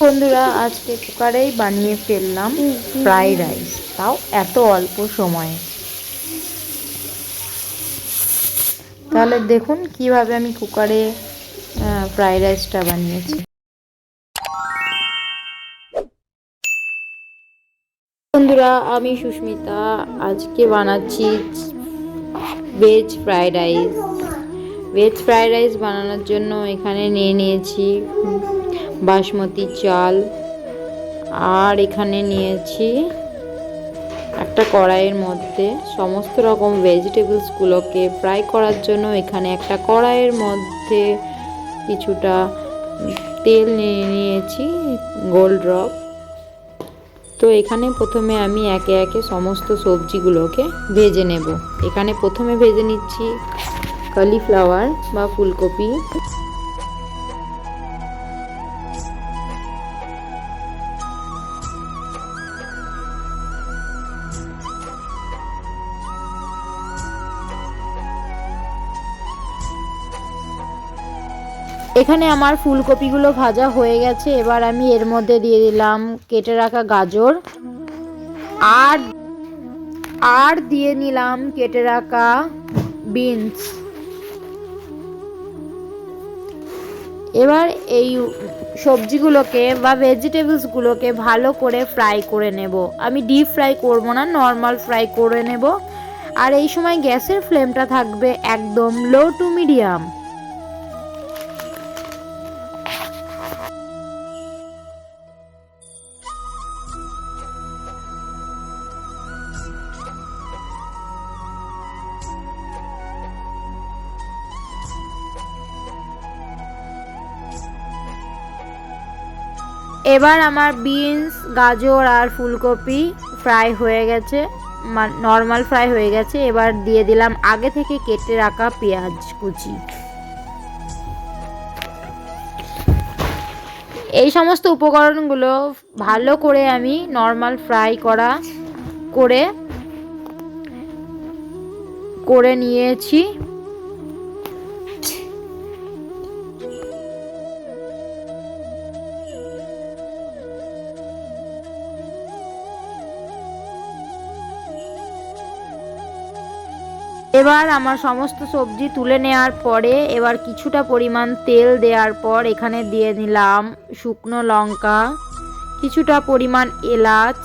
বন্ধুরা আজকে কুকারেই বানিয়ে ফেললাম ফ্রাইড রাইস। তাও এত অল্প সময়ে। তাহলে দেখুন কীভাবে আমি কুকারে ফ্রাইড রাইসটা বানিয়েছি। বন্ধুরা আমি সুস্মিতা। আজকে বানাচ্ছি veg fried rice. Veg fried rice বানানোর জন্য এখানে নিয়ে নিয়েছি বাসমতি চাল। আর এখানে নিয়েছি একটা কড়াইয়ের মধ্যে সমস্ত রকম ভেজিটেবলসগুলোকে ফ্রাই করার জন্য এখানে একটা কড়াইয়ের মধ্যে কিছুটা তেল নিয়ে নিয়েছি গোল্ড ড্রপ তো এখানে প্রথমে আমি একে একে সমস্ত সবজিগুলোকে ভেজে নেব। এখানে প্রথমে ভেজে নিচ্ছি কলিফ্লাওয়ার বা ফুলকপি। এখানে আমার ফুলকপিগুলো ভাজা হয়ে গেছে। এবার আমি এর মধ্যে দিয়ে দিলাম কেটে রাখা গাজর। আর আর দিয়ে নিলাম কেটে রাখা বিনস। এবার এই সবজিগুলোকে বা ভেজিটেবলসগুলোকে ভালো করে ফ্রাই করে নেব। আমি ডিপ ফ্রাই করব না নর্মাল ফ্রাই করে নেব। আর এই সময় গ্যাসের ফ্লেমটা থাকবে একদম লো টু মিডিয়াম এবার আমার বিনস, গাজর আর ফুলকপি ফ্রাই হয়ে গেছে নর্মাল ফ্রাই হয়ে গেছে। এবার দিয়ে দিলাম আগে থেকে কেটে রাখা পেঁয়াজ কুচি। এই সমস্ত উপকরণগুলো ভালো করে আমি নর্মাল ফ্রাই করা করে করে নিয়েছি। এবার আমার সমস্ত সবজি তুলে নেওয়ার পরে এবার কিছুটা পরিমাণ তেল দেওয়ার পর এখানে দিয়ে নিলাম শুকনো লঙ্কা, কিছুটা পরিমাণ এলাচ,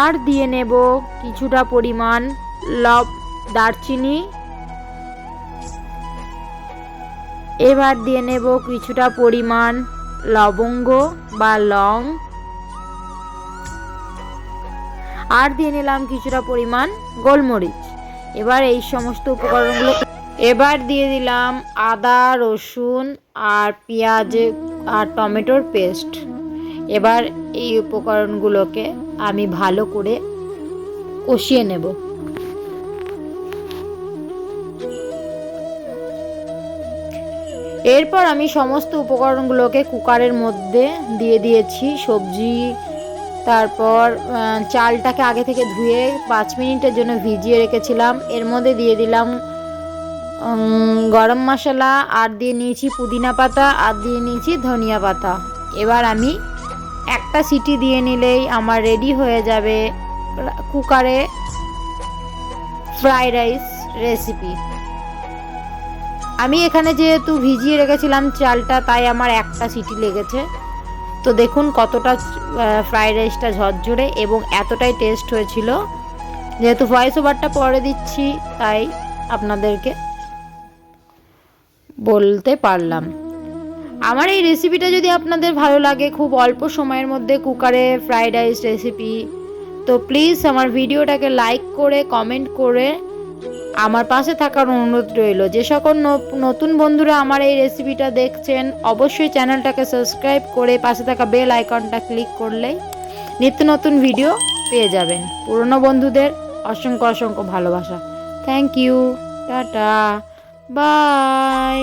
আর দিয়ে নেব কিছুটা পরিমাণ লব, দারচিনি। এবার দিয়ে নেব কিছুটা পরিমাণ লবঙ্গ বা লং। আর দিয়ে নিলাম কিছুটা পরিমাণ গোলমরিচ। এবার এই সমস্ত উপকরণগুলো এবার দিয়ে দিলাম আদা, রসুন আর পেঁয়াজ আর টমেটোর পেস্ট। এবার এই উপকরণগুলোকে আমি ভালো করে কষিয়ে নেব। এরপর আমি সমস্ত উপকরণগুলোকে কুকারের মধ্যে দিয়ে দিয়েছি সবজি তারপর চালটাকে আগে থেকে ধুয়ে পাঁচ মিনিটের জন্য ভিজিয়ে রেখেছিলাম। এর মধ্যে দিয়ে দিলাম গরম মশলা, আর দিয়ে নিয়েছি পুদিনা পাতা, আর দিয়ে নিয়েছি ধনিয়া পাতা। এবার আমি একটা সিটি দিয়ে নিলেই আমার রেডি হয়ে যাবে কুকারে ফ্রাইড রাইস রেসিপি। আমি এখানে যেহেতু ভিজিয়ে রেখেছিলাম চালটা, তাই আমার একটা সিটি লেগেছে। তো দেখুন কতটা ফ্রাইড রাইসটা ঝরঝরে এবং এতটাই টেস্ট হয়েছিল। যেহেতু ভয়েস ওভারটা পরে দিচ্ছি, তাই আপনাদেরকে বলতে পারলাম। আমার এই রেসিপিটা যদি আপনাদের ভালো লাগে, খুব অল্প সময়ের মধ্যে কুকারে ফ্রাইড রাইস রেসিপি তো প্লিজ আমার ভিডিওটাকে লাইক করে কমেন্ট করে আমার পাশে থাকার অনুরোধ রইল। যে সকল নতুন বন্ধুরা আমার এই রেসিপিটা দেখছেন, অবশ্যই চ্যানেলটাকে সাবস্ক্রাইব করে পাশে থাকা বেল আইকনটা ক্লিক করলেই নিত্য নতুন ভিডিও পেয়ে যাবেন। পুরনো বন্ধুদের অসংখ্য অসংখ্য ভালোবাসা। Thank you tata bye